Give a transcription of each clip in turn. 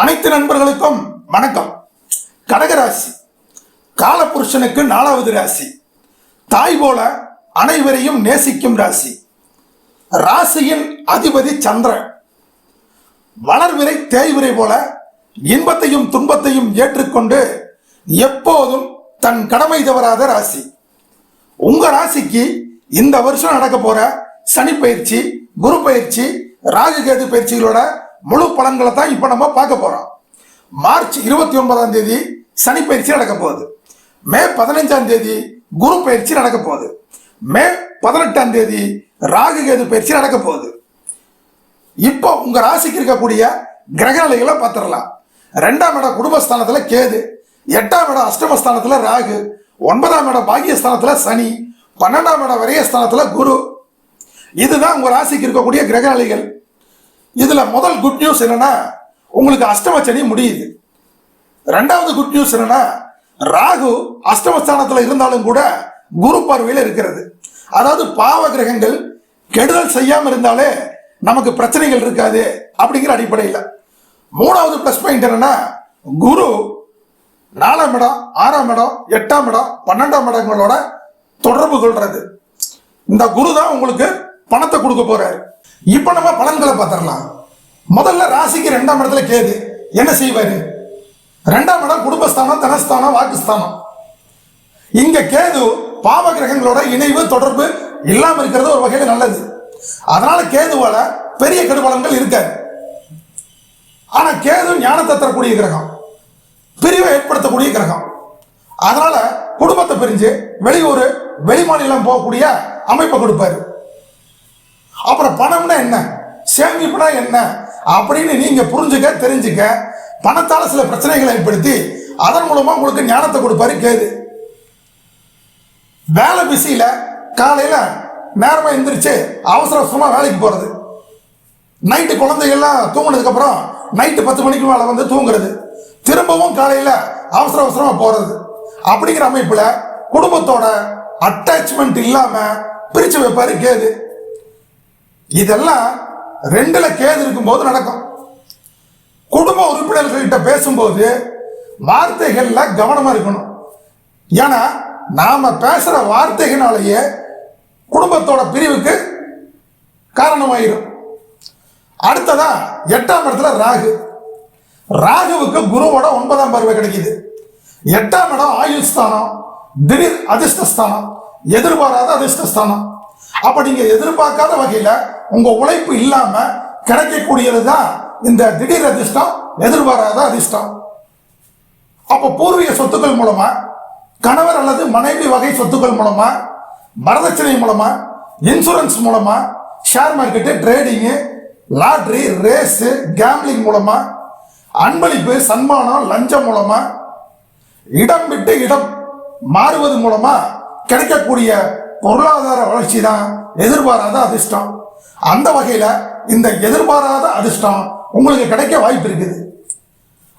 அனைத்து நண்பர்களுக்கும் வணக்கம். கடகராசி காலபுருஷனுக்கு நாலாவது ராசி. தாய் போல அனைவரையும் நேசிக்கும் ராசி. ராசியின் அதிபதி சந்திரன். வளர்விரை தேய்விரை போல இன்பத்தையும் துன்பத்தையும் ஏற்றுக்கொண்டு எப்போதும் தன் கடமை தவறாத ராசி. உங்க ராசிக்கு இந்த வருஷம் நடக்க போற சனி பயிற்சி குரு பயிற்சி ராகுகேது பயிற்சிகளோட முழு பலன்களை தான் இப்போ நம்ம பார்க்க போகிறோம் மார்ச் இருபத்தி ஒன்பதாம் தேதி சனி பயிற்சி நடக்க போகுது. மே பதினைஞ்சாம் தேதி குரு பயிற்சி நடக்க போகுது. மே பதினெட்டாம் தேதி ராகு கேது பயிற்சி நடக்க போகுது. இப்போ உங்க ராசிக்கு இருக்கக்கூடிய கிரக நிலைகளை பார்த்துடலாம். ரெண்டாம் இடம் குடும்பஸ்தானத்தில் கேது எட்டாம் இடம் அஷ்டமஸ்தானத்தில் ராகு ஒன்பதாம் இடம் பாகியஸ்தானத்தில் சனி பன்னெண்டாம் இடம் விரயஸ்தானத்துல குரு. இதுதான் உங்க ராசிக்கு இருக்கக்கூடிய கிரக நிலைகள். இதுல முதல் குட் நியூஸ் என்னன்னா உங்களுக்கு அஷ்டம சனி முடியுது. ரெண்டாவது குட் நியூஸ் என்னன்னா ராகு அஷ்டமஸ்தானத்தில் இருந்தாலும் கூட குரு பார்வையில் இருக்கிறது. அதாவது பாவ கிரகங்கள் கெடுதல் செய்யாம இருந்தாலே நமக்கு பிரச்சனைகள் இருக்காது அப்படிங்கிற அடிப்படையில். மூணாவது பிளஸ் பாயிண்ட் என்னன்னா குரு நாலாம் இடம் ஆறாம் இடம் எட்டாம் இடம் பன்னெண்டாம் இடங்களோட தொடர்பு கொள்றது. இந்த குரு தான் உங்களுக்கு பணத்தை கொடுக்க போறாரு. இப்போ நம்ம பலன்களை பார்த்துடலாம். முதல்ல ராசிக்கு ரெண்டாம் இடத்துல கேது. என்ன செய்வாரு? ரெண்டாம் இடம் குடும்பஸ்தானம் தனஸ்தானம் வாக்குஸ்தானம். இங்க கேது பாவ கிரகங்களோட இணைவு தொடர்பு இல்லாம இருக்கிறது ஒரு வகையில் நல்லது. அதனால கேதுவால பெரிய கெடுபலங்கள் இருக்காது. ஆனா கேது ஞானத்தை தரக்கூடிய கிரகம். பிரிவை ஏற்படுத்தக்கூடிய கிரகம். அதனால குடும்பத்தை பிரிஞ்சு வெளியூர் வெளிமாநிலம் போகக்கூடிய அமைப்பை கொடுப்பாரு. அப்புறம் பணம்னா என்ன? சேமிப்புனா என்ன? அப்படின்னு நீங்க புரிஞ்சுக்க தெரிஞ்சுக்க. பணத்தால சில பிரச்சனைகளை ஏற்படுத்தி அதன் மூலமா உங்களுக்கு ஞானத்தை கொடுப்பாரு கேது. வேலை பிஸியில காலையில நேரமா எந்திரிச்சு அவசர அவசரமா வேலைக்கு போறது. நைட்டு குழந்தைகள்லாம் தூங்குனதுக்கு அப்புறம் நைட்டு பத்து மணிக்கு மேலே வந்து தூங்குறது. திரும்பவும் காலையில் அவசர அவசரமாக போகிறது அப்படிங்கிற அமைப்பில் குடும்பத்தோட அட்டாச்மெண்ட் இல்லாமல் பிரித்து வைப்பாரு கேது. இதெல்லாம் ரெண்டுல கேது இருக்கும்போது நடக்கும். குடும்ப உறுப்பினர்கள்கிட்ட பேசும்போது வார்த்தைகள்ல கவனமா இருக்கணும். ஏன்னா நாம பேசுற வார்த்தைகளாலேயே குடும்பத்தோட பிரிவுக்கு காரணமாயிரும். அடுத்ததா எட்டாம் இடத்துல ராகு. ராகுவுக்கு குருவோட ஒன்பதாம் பருவம் கிடைக்குது. எட்டாம் இடம் ஆயுள் ஸ்தானம் திடீர் அதிர்ஷ்டஸ்தானம் எதிர்பாராத அதிர்ஷ்டஸ்தானம் அப்ப நீங்க எதிர்பார்க்காத வகையில உங்க உழைப்பு இல்லாம கிடைக்கக்கூடியது தான் இந்த திடீர் அதிர்ஷ்டம் எதிர்பாராத அதிர்ஷ்டம். அப்ப பூர்வீக சொத்துக்கள் மூலமா கணவர் அல்லது மனைவி வகை சொத்துக்கள் மூலமா வரதட்சணை மூலமா இன்சூரன்ஸ் மூலமா share market trading lottery race gambling மூலமா அன்பளிப்பு சன்மானம் லஞ்சம் மூலமா இடம் விட்டு இடம் மாறுவது மூலமா கிடைக்கக்கூடிய பொருளாதார வளர்ச்சி தான் எதிர்பாராத அதிர்ஷ்டம். அந்த வகையில இந்த எதிர்பாராத அதிர்ஷ்டம் உங்களுக்கு கிடைக்க வாய்ப்பு இருக்குது.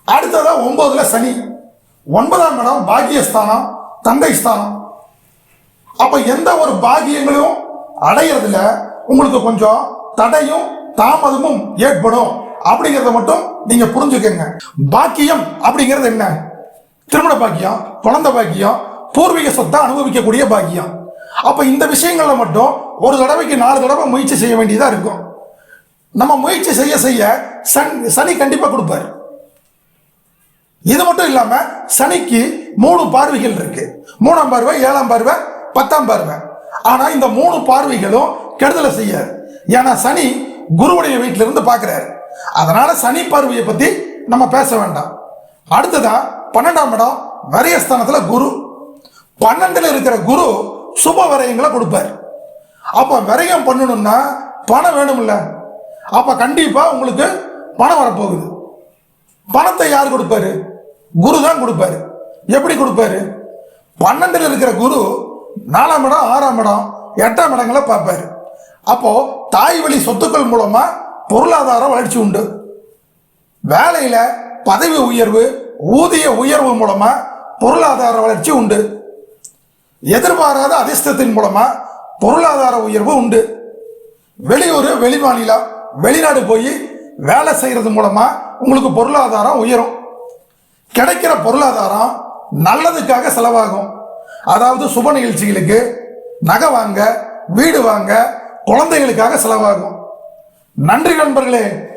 அடுத்ததா ஒன்பதுல சனி. ஒன்பதாம் இடம் பாகியஸ்தானம் தந்தை ஸ்தானம் அப்ப எந்த ஒரு பாகியங்களையும் அடையிறதுல உங்களுக்கு கொஞ்சம் தடையும் தாமதமும் ஏற்படும். அப்படிங்கறத மட்டும் நீங்க புரிஞ்சுக்கங்க. பாக்கியம் அப்படிங்கிறது என்ன? திருமண பாக்கியம் குழந்தை பாக்கியம் பூர்வீக சொத்தை அனுபவிக்கக்கூடிய பாக்கியம். அப்போ இந்த விஷயங்களில் மட்டும் ஒரு தடவைக்கு நாலு தடவை முயற்சி செய்ய வேண்டியதாக இருக்கும். நம்ம முயற்சி செய்ய செய்ய சன் சனி கண்டிப்பாக கொடுப்பாரு. இது மட்டும் இல்லாமல் சனிக்கு மூணு பார்வைகள் இருக்கு. மூணாம் பார்வை ஏழாம் பார்வை பத்தாம் பார்வை. ஆனால் இந்த மூணு பார்வைகளும் கெடுதலை செய்யாது. ஏன்னா சனி குருவுடைய வீட்டில இருந்து பார்க்கிறாரு அதனால சனி பார்வையை பற்றி நம்ம பேச வேண்டாம். அடுத்ததா பன்னெண்டாம் இடம் வரியஸ்தானத்துல குரு. பன்னெண்டுல இருக்கிற குரு சுப விரயங்களை கொடுப்பாரு. அப்போ விரயம் பண்ணணும்னா பணம் வேணும்ல. அப்போ கண்டிப்பாக உங்களுக்கு பணம் வரப்போகுது. பணத்தை யார் கொடுப்பாரு? குரு தான் கொடுப்பாரு. எப்படி கொடுப்பாரு? பன்னெண்டில் இருக்கிற குரு நாலாம் இடம் ஆறாம் இடம் எட்டாம் இடங்களை பார்ப்பாரு. அப்போ தாய் வழி சொத்துக்கள் மூலமா பொருளாதார வளர்ச்சி உண்டு. வேலையில பதவி உயர்வு ஊதிய உயர்வு மூலமா பொருளாதார வளர்ச்சி உண்டு. எதிர்பாராத அதிர்ஷ்டத்தின் மூலமா பொருளாதார உயர்வு உண்டு. வெளியூர் வெளிமாநிலம் வெளிநாடு போய் வேலை செய்கிறது மூலமா உங்களுக்கு பொருளாதாரம் உயரும். கிடைக்கிற பொருளாதாரம் நல்லதுக்காக செலவாகும். அதாவது சுப நிகழ்ச்சிகளுக்கு நகை வாங்க வீடு வாங்க குழந்தைகளுக்காக செலவாகும். நன்றி நண்பர்களே